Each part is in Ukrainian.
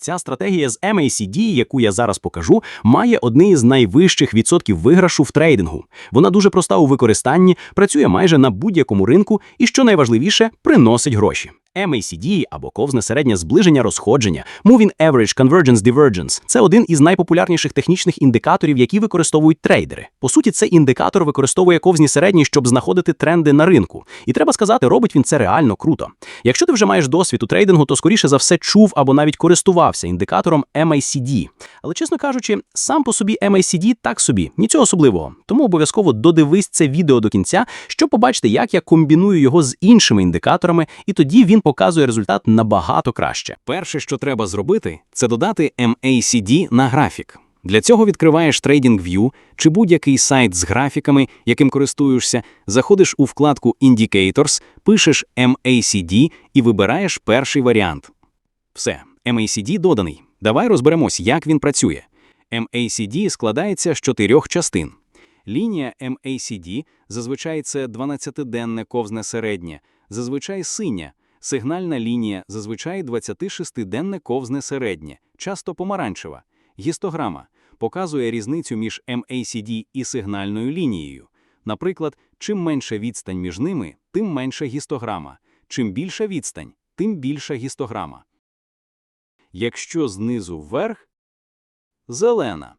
Ця стратегія з MACD, яку я зараз покажу, має одне із найвищих відсотків виграшу в трейдингу. Вона дуже проста у використанні, працює майже на будь-якому ринку і, що найважливіше, приносить гроші. MACD або ковзне середнє зближення розходження, Moving Average Convergence Divergence – це один із найпопулярніших технічних індикаторів, які використовують трейдери. По суті, цей індикатор використовує ковзні середні, щоб знаходити тренди на ринку. І треба сказати, робить він це реально круто. Якщо ти вже маєш досвід у трейдингу, то скоріше за все чув або навіть користувався індикатором MACD. Але, чесно кажучи, сам по собі MACD так собі, нічого особливого. Тому обов'язково додивись це відео до кінця, щоб побачити, як я комбіную його з іншими індикаторами, і тоді він показує результат набагато краще. Перше, що треба зробити, це додати MACD на графік. Для цього відкриваєш TradingView чи будь-який сайт з графіками, яким користуєшся, заходиш у вкладку Indicators, пишеш MACD і вибираєш перший варіант. Все, MACD доданий. Давай розберемось, як він працює. MACD складається з чотирьох частин. Лінія MACD зазвичай це 12-денне ковзне середнє, зазвичай синя. Сигнальна лінія зазвичай 26-денне ковзне середнє, часто помаранчева. Гістограма показує різницю між MACD і сигнальною лінією. Наприклад, чим менша відстань між ними, тим менша гістограма. Чим більша відстань, тим більша гістограма. Якщо знизу вверх – зелена.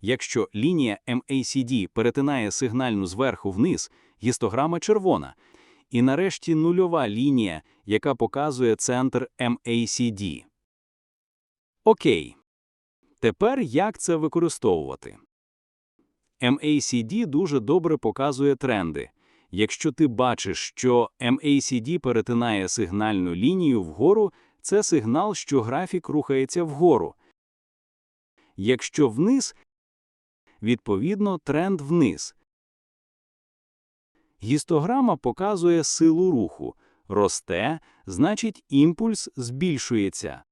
Якщо лінія MACD перетинає сигнальну зверху вниз, гістограма червона. І нарешті нульова лінія, яка показує центр MACD. Окей. Тепер як це використовувати? MACD дуже добре показує тренди. Якщо ти бачиш, що MACD перетинає сигнальну лінію вгору, це сигнал, що графік рухається вгору. Якщо вниз, відповідно, тренд вниз. Гістограма показує силу руху. Росте, значить імпульс збільшується.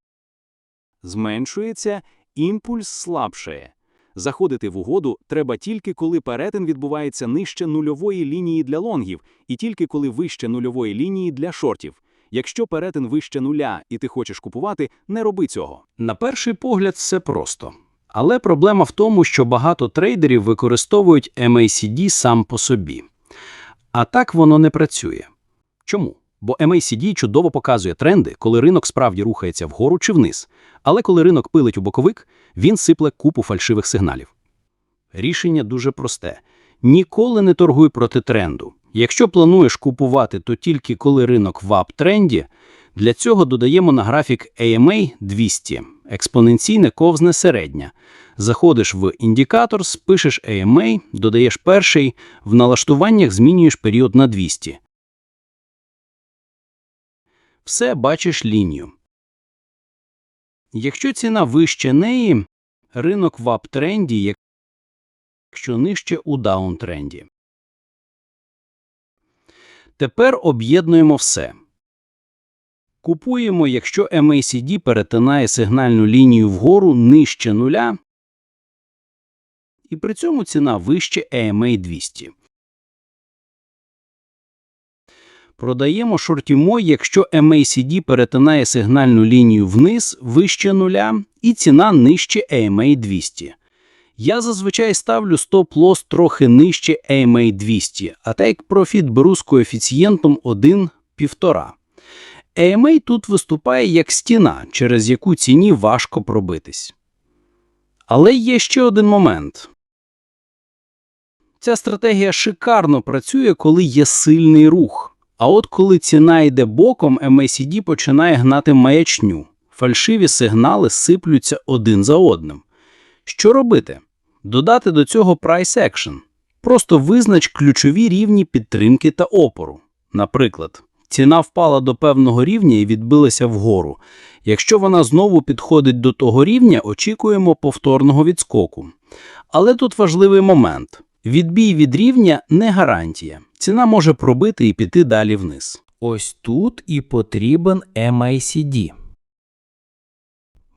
Зменшується, імпульс слабшає. Заходити в угоду треба тільки коли перетин відбувається нижче нульової лінії для лонгів і тільки коли вище нульової лінії для шортів. Якщо перетин вище нуля і ти хочеш купувати, не роби цього. На перший погляд все просто. Але проблема в тому, що багато трейдерів використовують MACD сам по собі. А так воно не працює. Чому? Бо MACD чудово показує тренди, коли ринок справді рухається вгору чи вниз. Але коли ринок пилить у боковик, він сипле купу фальшивих сигналів. Рішення дуже просте. Ніколи не торгуй проти тренду. Якщо плануєш купувати, то тільки коли ринок в ап-тренді, для цього додаємо на графік AMA 200, експоненційне ковзне середнє. Заходиш в індикатор, спишеш AMA, додаєш перший, в налаштуваннях змінюєш період на 200. Все бачиш лінію. Якщо ціна вище неї, ринок в ап-тренді, якщо нижче у даунтренді. Тепер об'єднуємо все. Купуємо, якщо MACD перетинає сигнальну лінію вгору нижче нуля, і при цьому ціна вище EMA 200. Продаємо шортімо, якщо MACD перетинає сигнальну лінію вниз вище нуля і ціна нижче EMA 200. Я зазвичай ставлю стоп-лосс трохи нижче EMA 200, а take profit беру з коефіцієнтом 1,5. EMA тут виступає як стіна, через яку ціні важко пробитись. Але є ще один момент. Ця стратегія шикарно працює, коли є сильний рух. А от коли ціна йде боком, MACD починає гнати маячню. Фальшиві сигнали сиплються один за одним. Що робити? Додати до цього price action. Просто визнач ключові рівні підтримки та опору. Наприклад, ціна впала до певного рівня і відбилася вгору. Якщо вона знову підходить до того рівня, очікуємо повторного відскоку. Але тут важливий момент. Відбій від рівня не гарантія. Ціна може пробити і піти далі вниз. Ось тут і потрібен MACD.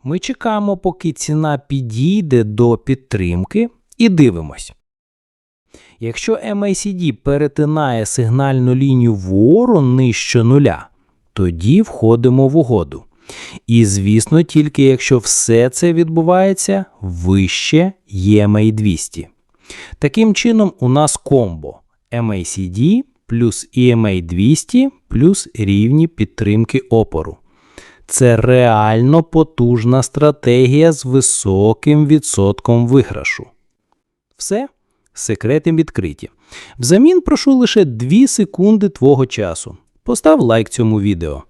Ми чекаємо, поки ціна підійде до підтримки, і дивимось. Якщо MACD перетинає сигнальну лінію вгору нижче нуля, тоді входимо в угоду. І, звісно, тільки якщо все це відбувається вище EMA 200. Таким чином, у нас комбо MACD плюс EMA 200 плюс рівні підтримки опору. Це реально потужна стратегія з високим відсотком виграшу. Все, секрети відкриті. Взамін прошу лише 2 секунди твого часу. Постав лайк цьому відео.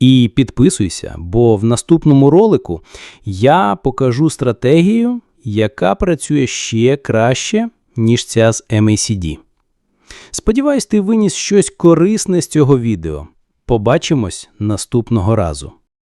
І підписуйся, бо в наступному ролику я покажу стратегію, яка працює ще краще, ніж ця з MACD. Сподіваюсь, ти виніс щось корисне з цього відео. Побачимось наступного разу.